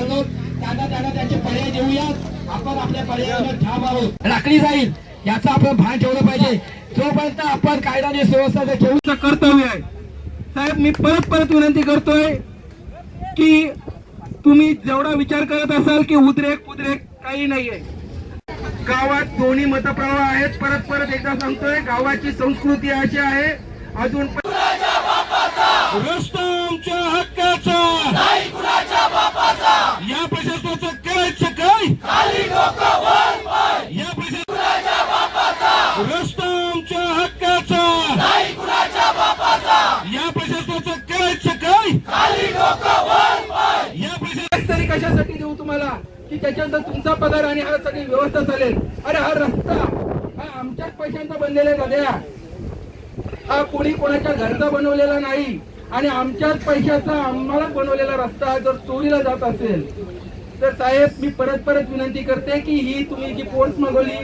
चाललो त्यांना त्यांना त्यांचे पर्याय देऊयात आपण आपल्या पर्यायावर ठाम आहोत. राखली जाईल. याचं आपण भान ठेवलं पाहिजे. जोपर्यंत आपण कायदा आणि सुव्यवस्था ठेवूचं कर्तव्य आहे. साहेब मी परत परत विनंती करतोय की तुम्ही जेवढा विचार करत असाल की उद्रेक उद्रेक काही नाहीये. गावात दोन्ही मतप्रवाह आहेत. परत परत एकदा सांगतोय गावाची संस्कृती अशी आहे. अजून आमच्या हक्काचा तुम्हाला की त्याच्यानंतर तुमचा पगार आणि हा सगळी व्यवस्था चालेल. अरे हा रस्ता हा आमच्याच पैशांचा बनलेला आहे हा कोणी कोणाच्या घरचा बनवलेला नाही आणि आमच्याच पैशाचा आम्हाला बनवलेला रस्ता जर चोरीला जात असेल तर साहेब मी परत परत विनंती करते की ही तुम्ही जी पोस्ट मागवली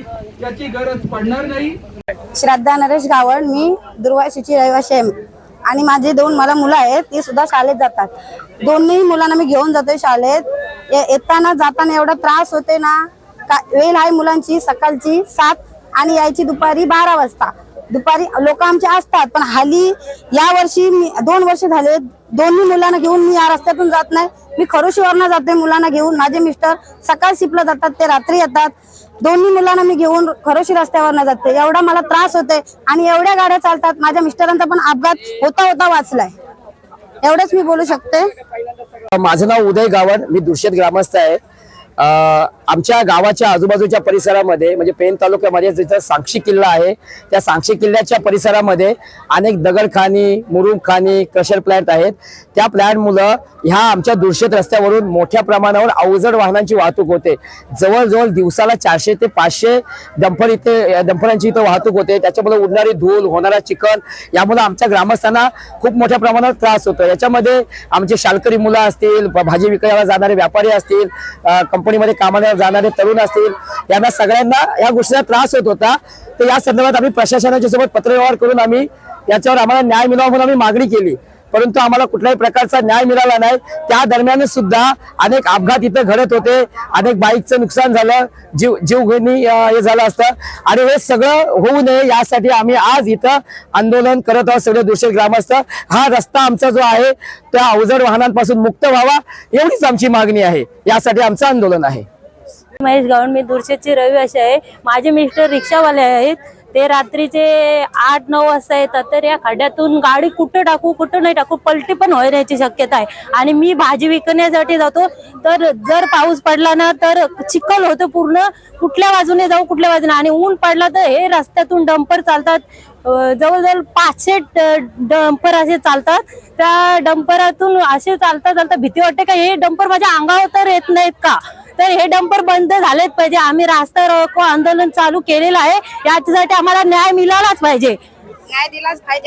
याची गरज पडणार नाही. श्रद्धा नरेश गावड मी दुर्वाशीची रहिवाशी आहे. आणि माझे दोन मला मुलं आहेत ती सुद्धा शाळेत जातात. दोन्ही मुलांना मी घेऊन जाते शाळेत. ये- येताना जाताना एवढा त्रास होते ना का वेळ आहे मुलांची सकाळची सात आणि यायची दुपारी बारा वाजता. दुपारी लोक आमचे असतात पण हल्ली या वर्षी मी दोन वर्ष झाले दोन्ही मुलांना घेऊन मी या रस्त्यातून जात नाही. मी खरोशीवरनं जाते मुलांना घेऊन. माझे मिस्टर सकाळ शिपला जातात ते रात्री येतात. दोन्ही मुलांना मी घेऊन खरोशी रस्त्यावरनं जाते एवढा मला त्रास होते आणि एवढ्या गाड्या चालतात. माझ्या मिस्टरांचा पण अपघात होता होता वाचलाय. एवढंच मी बोलू शकते. माझं नाव उदय गावड. मी दुर्शेत ग्रामस्थ आहे. आमच्या गावाच्या आजूबाजूच्या परिसरामध्ये म्हणजे पेन तालुक्यामध्ये जिथं सांक्षी किल्ला आहे त्या सांक्षी किल्ल्याच्या परिसरामध्ये अनेक दगडखानी मुरुमखानी क्रशर प्लॅन्ट आहेत. त्या प्लॅन्ट मुलं ह्या आमच्या दुर्शेत रस्त्यावरून मोठ्या प्रमाणावर अवजड वाहनांची वाहतूक होते. जवळजवळ दिवसाला चारशे ते पाचशे डंपर इथे डंपरांची इथं वाहतूक होते. त्याच्यामुळे उडणारी धूल होणारा चिखल यामुळे आमच्या ग्रामस्थांना खूप मोठ्या प्रमाणात त्रास होतो. याच्यामध्ये आमचे शालकरी मुलं असतील भाजी विकायला जाणारे व्यापारी असतील कंपनीमध्ये कामाला जाणारे तरुण असतील यांना सगळ्यांना या गोष्टीचा त्रास होत होता. तर या संदर्भात आम्ही प्रशासनाच्या सोबत पत्रव्यवहार करून आम्ही याच्यावर आम्हाला न्याय मिळावा म्हणून आम्ही मागणी केली. परंतु आम्हाला कुठल्याही प्रकारचा न्याय मिळाला नाही. त्या दरम्यान सुद्धा अनेक अपघात इथं घडत होते. अनेक बाईकचं नुकसान झालं. जीव जीवघेणी हे झालं असतं. आणि हे सगळं होऊ नये यासाठी आम्ही आज इथं आंदोलन करत आहोत. सगळे दूषित ग्रामस्थ. हा रस्ता आमचा जो आहे त्या अवजड वाहनांपासून मुक्त व्हावा एवढीच आमची मागणी आहे. यासाठी आमचं आंदोलन आहे. महेश गावण मी दुर्शेची रहिवासी आहे. माझे मिस्टर रिक्षावाले आहेत. ते रात्रीचे आठ नऊ वाजता येतात. तर या खड्ड्यातून गाडी कुठं टाकू कुठं नाही टाकू पलटी पण होण्याची शक्यता आहे. आणि मी भाजी विकण्यासाठी जातो. तर जर पाऊस पडला ना तर चिखल होतं पूर्ण. कुठल्या बाजूने जाऊ कुठल्या बाजूने. आणि ऊन पडला तर हे रस्त्यातून डंपर चालतात. जवळजवळ पाचशे डंपर असे चालतात. त्या डंपरातून असे चालता चालता भीती वाटते का हे डंपर माझ्या अंगावर तर येत नाहीत का? तर हे डंपर बंद झालेच पाहिजे. आम्ही रास्ता रोको आंदोलन चालू केलेलं आहे. याच्यासाठी आम्हाला न्याय मिळालाच पाहिजे. न्याय दिलाच पाहिजे.